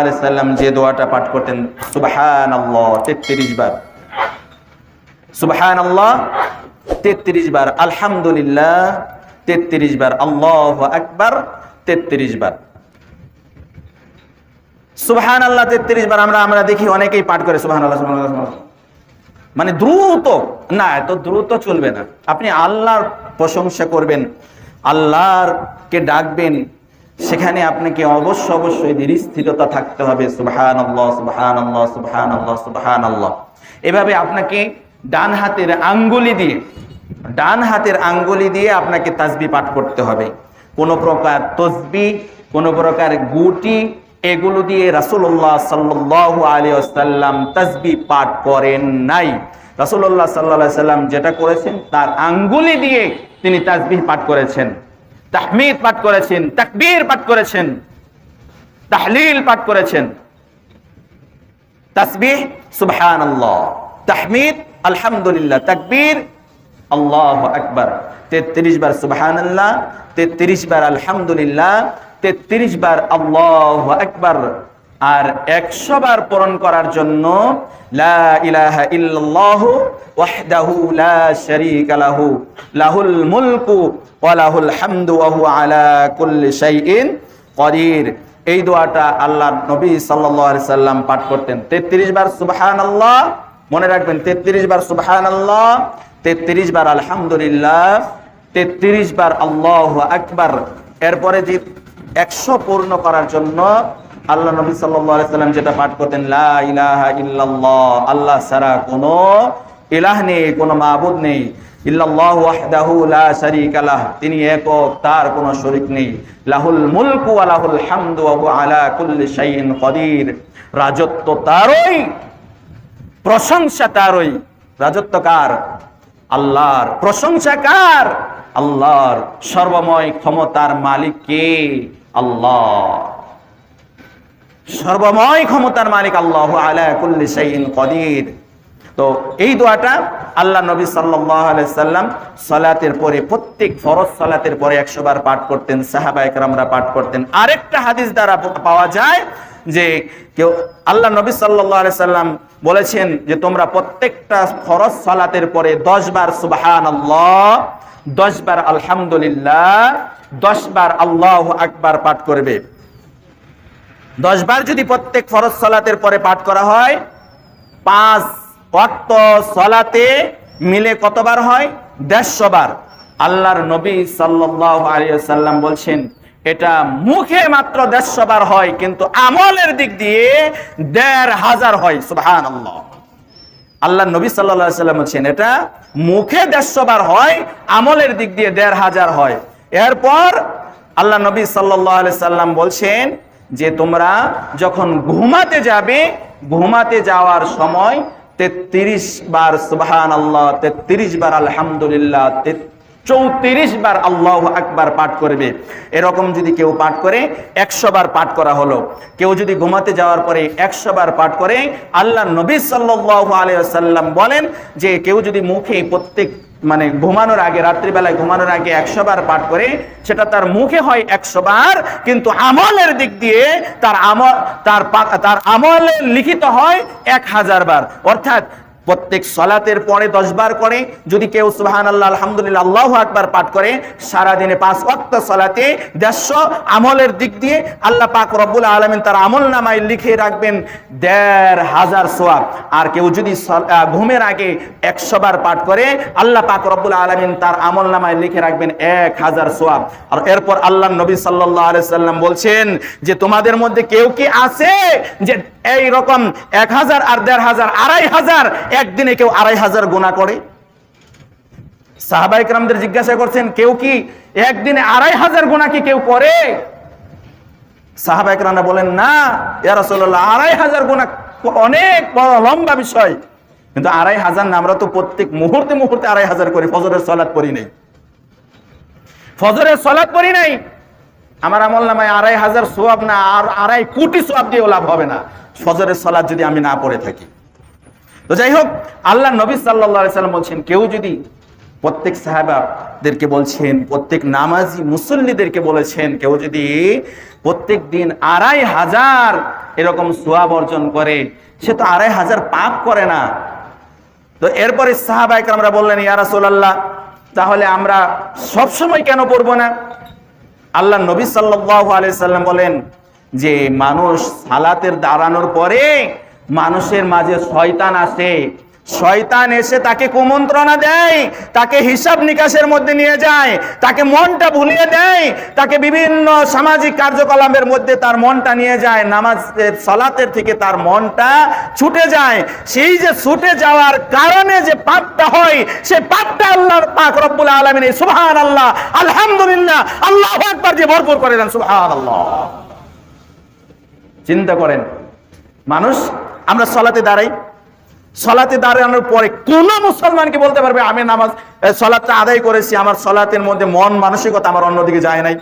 সাল্লাম যে দোয়াটা পাঠ করতেন সুবাহান আল্লাহ তেত্রিশ বার। সুবাহান আল্লাহ তেত্রিশ বার। আলহামদুলিল্লাহ, তেত্রিশ বার। আল্লাহ আকবার, তেত্রিশ বার। সুবহান আল্লাহ তেত্রিশ বার আমরা আমরা দেখি অনেকেই পাঠ করে সুবহান আল্লাহ। মানে দ্রুত, না, এত দ্রুত চলবে না। আপনি আল্লাহর প্রশংসা করবেন আল্লাহর কে ডাকবেন সেখানে আপনাকে অবশ্য অবশ্যই স্থিরতা থাকতে হবে। সুবহান আল্লাহ সুবহান আল্লাহ সুবহান আল্লাহ সুবহান আল্লাহ এভাবে আপনাকে ডান হাতের আঙ্গুলি দিয়ে, ডান হাতের আঙ্গুলি দিয়ে আপনাকে তাসবি পাঠ করতে হবে। কোনো প্রকার তসবি, কোনো প্রকার গুটি, এগুলো দিয়ে রাসূলুল্লাহ সাল্লাল্লাহু আলাইহি ওয়াসাল্লাম তাসবি পাঠ করেন নাই। রাসূলুল্লাহ সাল্লাল্লাহু আলাইহি সাল্লাম যেটা করেছেন, তার আঙ্গুলি দিয়ে তিনি তাসবিহ পাঠ করেছেন। তাহমিদ পাঠ করেছেন, তাকবীর পাঠ করেছেন, তাহলিল পাঠ করেছেন। তাসবিহ, সুবহানাল্লাহ। তাহমিদ, আলহামদুলিল্লাহ। তাকবীর, আল্লাহ আকবার। তেত্রিশ বার সুবহানাল্লাহ, তেত্রিশ বার আলহামদুলিল্লাহ, তেত্রিশ বার আল্লাহ আকবার। আর একশো বার পূরণ করার জন্য লাহুল লাহুল আলা কুল্লি এই দোয়াটা আল্লাহ নবী সাল্লাম পাঠ করতেন। 33 বার সুবহানাল্লাহ, মনে রাখবেন 33 বার সুবহানাল্লাহ 33 বার আলহামদুলিল্লাহ 33 বার আল্লাহু আকবার। এরপরে যে 100 পূর্ণ করার জন্য আল্লাহ নবী আলাইহি সাল্লাম যেটা পাঠ করতেন, লা ইলাহা ইল্লাল্লাহ আল্লাহ ছাড়া কোনো ইলাহ নেই, কোনো মাবুদ নেই। ইল্লাল্লাহু ওয়াহদাহু লা শারীকা তিনি একক, তার কোনো শরীক নেই। লাহুল মুলকু ওয়া হামদু ওয়া আলা কুল্লি শাইইন কদির রাজত্ব তারই, প্রশংসা তারই। রাজত্ব কার? আল্লাহর। প্রশংসা কার? আল্লাহর। সর্বময় ক্ষমতার মালিক কে? আল্লাহ। সর্বময় ক্ষমতার মালিক আল্লাহ আলা কুল্লি শাইইন কদির। তো এই দোয়াটা আল্লাহ নবী সাল্লাম সালাতের পরে, প্রত্যেক ফরজ সালাতের পরে 100 বার পাঠ করতেন সাহাবা একরামরা পাঠ করতেন। আরেকটা হাদিস দ্বারা পাওয়া যায় যে কেউ আল্লাহ নবী সাল্লাল্লাহু সাল্লাম বলেছেন যে তোমরা প্রত্যেকটা ফরজ সালাতের পরে 10 বার সুবাহান আল্লাহ 10 বার আলহামদুলিল্লাহ 10 বার আল্লাহু আকবার পাঠ করবে। দশ বার যদি প্রত্যেক ফরজ সলাতের পরে পাঠ করা হয়, পাঁচ ওয়াক্ত সলাতে মিলে কতবার হয়? দেড়শো বার আল্লাহর নবী সাল্লাম বলছেন, এটা মুখে মাত্র দেড়শো বার হয়, কিন্তু আমলের দিক দিয়ে দেড় হাজার হয়, সুবহানাল্লাহ। আল্লাহ নবী সাল্লাম বলছেন, এটা মুখে দেড়শো বার হয়, আমলের দিক দিয়ে দেড় হাজার হয়। এরপর আল্লাহ নবী আলাইহি সাল্লাম বলছেন যে তোমরা যখন ঘুমাতে যাবে, ঘুমাতে যাওয়ার সময় তেত্রিশ বার সুবহান আল্লাহ তেত্রিশ বার আলহামদুলিল্লাহ চৌত্রিশ বার আল্লাহ আকবার পাঠ করবে। এরকম যদি কেউ পাঠ করে, একশো বার পাঠ করা হলো। কেউ যদি ঘুমাতে যাওয়ার পরে একশো বার পাঠ করে, আল্লাহ নবী সাল্লাহ আলাইসাল্লাম বলেন যে, কেউ যদি মুখে প্রত্যেক মানে ঘুমানোর আগে, রাত্রিবেলায় ঘুমানোর আগে একশো বার পাঠ করে, সেটা তার মুখে হয় একশো বার, কিন্তু আমলের দিক দিয়ে তার আমল, তার তার আমলে লিখিত হয় এক হাজার বার। অর্থাৎ প্রত্যেক সলাতের পরে দশ বার করে, যদি কেউ সুবাহান আল্লাহ আলহামদুলিল্লাহ, আল্লাহ আকবার পাঠ করে, সারাদিনে পাঁচ ওয়াক্ত সলাতে দেড়শো আমলের দিক দিয়ে আল্লাহ পাক রব্বুল আলমিন তার আমল নামায় লিখে রাখবেন দেড় হাজার সোয়াব। আর কেউ যদি ঘুমের আগে একশো বার পাঠ করে, আল্লাহ পাক রব্বুল আলমিন তার আমল নামায় লিখে রাখবেন এক হাজার সোয়াব। আর এরপর আল্লাহ নবী সাল্লাহ সাল্লাম বলছেন যে, তোমাদের মধ্যে কেউ কি আছে যে, এই রকম এক হাজার আর দেড় হাজার, আড়াই হাজার একদিনে কেউ আড়াই হাজার গোনা করে। রামদের জিজ্ঞাসা করছেন, কেউ কি একদিনে আড়াই হাজার গোনা কি কেউ করে? সাহাবাইক রামরা বলেন, না, ইয়া রাসূলুল্লাহ, আড়াই হাজার গোনা অনেক বড়, লম্বা বিষয়। কিন্তু আড়াই হাজার না, আমরা তো প্রত্যেক মুহূর্তে মুহূর্তে আড়াই হাজার করি, ফজরের সলাদ পড়ি নাই। ফজরের সলাদ পড়ি নাই। আমার আমল নামায় আড়াই হাজার সোয়াব না, আর আড়াই কোটি সোয়াব দিয়েও লাভ হবে না। ফজরের সলাদ যদি আমি না পড়ে থাকি। তো যাই হোক, আল্লাহ নবী আলাইহি সাল্লাম বলছেন, কেউ যদি প্রত্যেক সাহাবা সাহাবাদেরকে বলছেন, প্রত্যেক নামাজি মুসল্লিদেরকে বলেছেন, কেউ যদি প্রত্যেক দিন আড়াই হাজার এরকম সোয়াব অর্জন করে, সে তো আড়াই হাজার পাপ করে না। তো এরপরে সাহাবাইক আমরা বললেন, ইয়া রাসূলুল্লাহ, তাহলে আমরা সব সময় কেন পড়ব না? আল্লাহ নবী সাল্লাল্লাহু আলাইহি সাল্লাম বলেন যে, মানুষ সালাতের দাঁড়ানোর পরে মানুষের মাঝে শয়তান আসে। শয়তান এসে তাকে কুমন্ত্রণা দেয়, তাকে হিসাব নিকাশের মধ্যে নিয়ে যায়, তাকে মনটা ভুলিয়ে দেয়, তাকে বিভিন্ন সামাজিক কার্যকলাপের মধ্যে তার মনটা নিয়ে যায়, নামাজের, সালাতের থেকে তার মনটা ছুটে যায়। সেই যে ছুটে যাওয়ার কারণে যে পাপটা হয়, সে পাপটা আল্লাহর পাক রব্বুল আলামিন সুবহান আল্লাহ আলহামদুলিল্লাহ, আল্লাহ আকবার দিয়ে ভরপুর করে দেন সুবহান আল্লাহ চিন্তা করেন, মানুষ আমরা সলাতে দাঁড়াই। সলাতে দাঁড়ানোর পরে কোন মুসলমানকে বলতে পারবে আমি নামাজ এ, সলাতটা আদায় করেছি আমার সলাতের মধ্যে মন মানসিকতা আমার অন্যদিকে যায় নাই।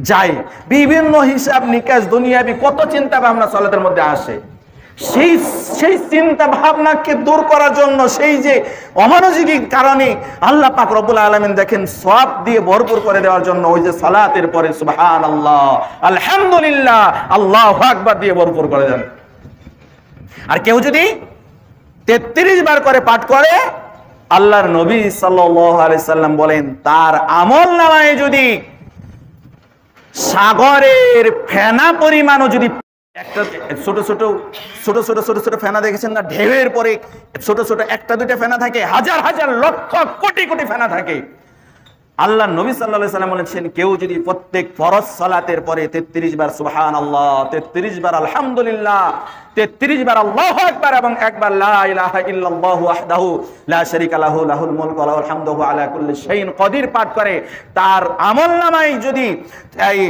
যায়। বিভিন্ন হিসাব নিকাশ দুনিয়াবি কত চিন্তা ভাবনা সলাতের মধ্যে আসে। সেই সেই চিন্তা ভাবনাকে দূর করার জন্য সেই যে অমনোযোগী কারণে আল্লাহ পাক রব্বুল আলামিন দেখেন সব দিয়ে ভরপুর করে দেওয়ার জন্য ওই যে সালাতের পরে সুবহান আল্লাহ আলহামদুলিল্লাহ আল্লাহ আকবার দিয়ে ভরপুর করে দেন। আর কেউ যদি তেত্রিশ বার করে পাঠ করে, আল্লাহর নবী সাল্লাম বলেন, তার আমল নামায় যদি সাগরের ফেনা পরিমাণও যদি একটা ছোট ছোট ছোট ছোট ছোট ছোট ফেনা দেখেছেন না? ঢেউয়ের পরে ছোট ছোট একটা দুইটা ফেনা থাকে, হাজার হাজার লক্ষ কোটি কোটি ফেনা থাকে। আল্লাহ নবী সাল্লাহ সাল্লাম বলেছেন, কেউ যদি প্রত্যেক ফরজ সালাতের পরে তেত্রিশ বার সুবহান আল্লাহ তেত্রিশ বার আলহামদুলিল্লাহ, তেত্রিশ বার আল্লাহ একবার এবং একবার কদির পাঠ করে, তার আমলনামায় যদি এই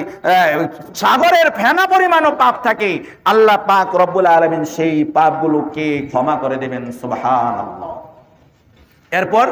সাগরের ফেনা পরিমাণও পাপ থাকে, আল্লাহ পাক রব্বুল আলামিন সেই পাপগুলোকে ক্ষমা করে দেবেন সুবহানাল্লাহ। এরপর